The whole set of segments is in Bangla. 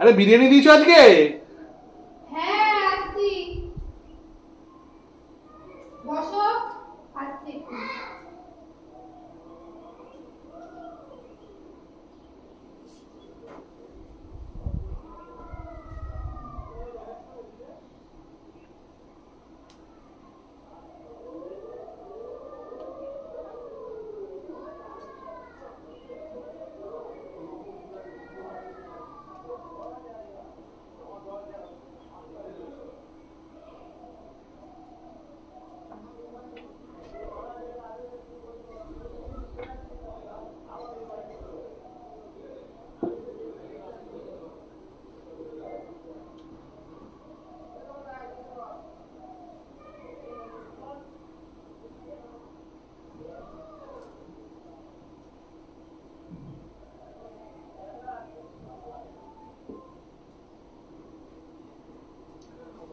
আরে বিরিয়ানি দিয়েছ আজকে হ্যাঁ আসছি বসো আসছি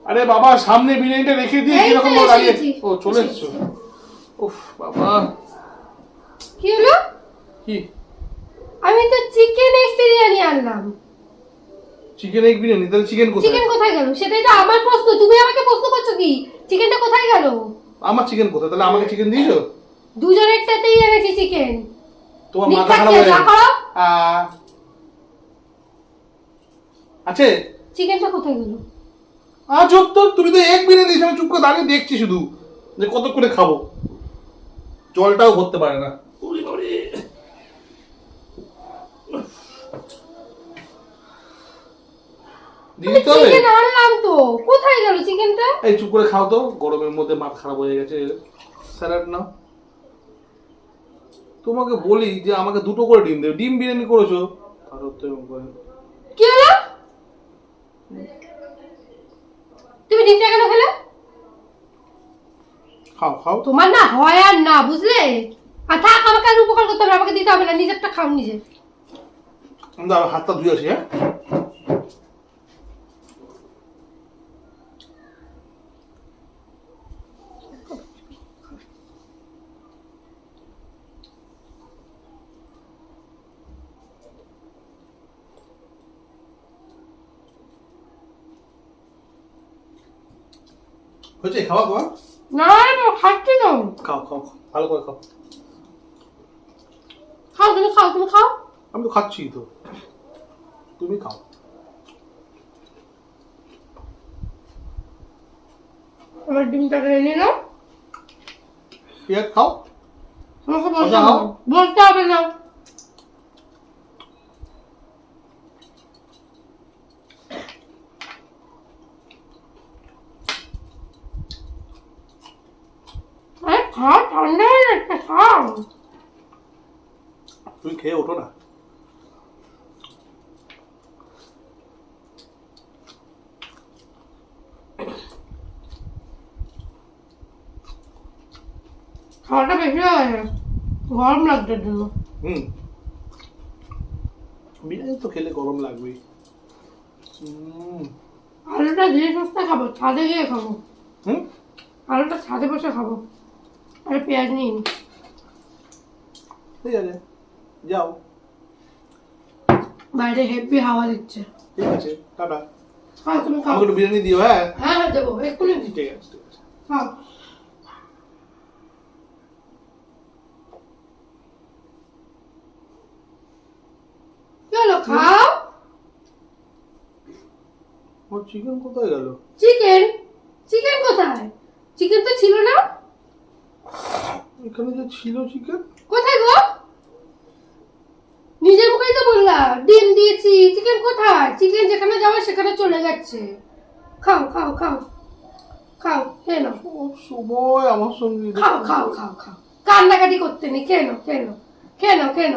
আরে বাবা সামনে বিরিয়ানিটা রেখে দিয়ে তো কীরকম দাঁড়িয়ে ও চলে এসেছি। উফ বাবা। কি হলো? কি? আমি তো চিকেন এগ বিরিয়ানি আনলাম। Chicken egg biryani? তাহলে চিকেন কোথায়? চিকেন কোথায় গেল? সেটাই তো আমার প্রশ্ন। তুমি আমাকে প্রশ্ন করছ কি? চিকেনটা কোথায় গেল? আমার চিকেন কোথায়? তাহলে আমাকে চিকেন দিয়েছ? দুজনের সাথেই এনেছি চিকেন তোমার মাথা খারাপ হয়ে গেছে। আছে? চিকেনটা কোথায় গেল? আজ তো তুমি তো এক বিরিয়ানি দিয়েছ আমি চুপ করে দাঁড়িয়ে দেখছি শুধু যে কত করে খাব। জলটাও ভরতে পারে না। ওরে বাবারে। দিয়ে দিতে হবে? আনলাম তো। কোথায় গেল চিকেনটা এই চুপ করে খাও তো গরমের মধ্যে মাথা খারাপ হয়ে গেছে। স্যালাড নাও। তোমাকে বলি যে আমাকে দুটো করে ডিম দেবে। ডিম বিরিয়ানি করেছ। তারপর তো এরকম করে। কি হলো? তুমি ডিমটা কেন খেলে? খাও খাও। তোমার না হয় আর না বুঝলে? আর থাক আমাকে আর উপকার করতে হবে আমাকে দিতে হবে না নিজেরটা খাও নিজে। আমি হাতটা ধুয়ে আসি হ্যাঁ? হয়েছে? খাওয়া খাওয়া না খাচ্ছি খাও খাও ভালো করে খাও। খাও তুমি খাও তুমি খাও। আমি তো খাচ্ছি তো। তুমি খাও। আমার ডিমটা খেয়ে নিল পেঁয়াজ খাও? বলতে হবে না। আরে খাও ঠান্ডা হয়ে যাচ্ছে খাও। তুমি খেয়ে ওঠো না। খাওয়াটা বেশি হয়ে গরম লাগছে জন্য হুম। বিরিয়ানি তো খেলে গরম লাগবেই। আলুটা ধীরে সুস্থে খাব ছাদে গিয়ে খাব। হুম? আলুটা ছাদে বসে খাব। আর পেঁয়াজ নিন ঠিক আছে যাও বাইরে হেভি হাওয়া দিচ্ছে ঠিক আছে টাটা খাও তুমি খাও আমাকে বিরিয়ানি দিও হ্যাঁ হ্যাঁ হ্যাঁ দেবো এক্ষুনি দিচ্ছি ঠিক আছে ঠিক আছে খাও কি খাও আমার চিকেন কোথায় গেল চিকেন কোথায় চিকেন তো ছিল না এখানে যে ছিল চিকেন কোথায় গো? নিজের মুখেই তো বললা ডিম দিয়েছি চিকেন কোথায়? চিকেন যেখানে যাওয়া সেখানে চলে যাচ্ছে। খাও খাও খাও। খাও খেয়ে নাও। সব সময় আমার সঙ্গে খাও খাও খাও খাও। কান্নাকাটি করতে নেই খেয়ে নাও খেয়ে নাও। খেয়ে নাও খেয়ে নাও।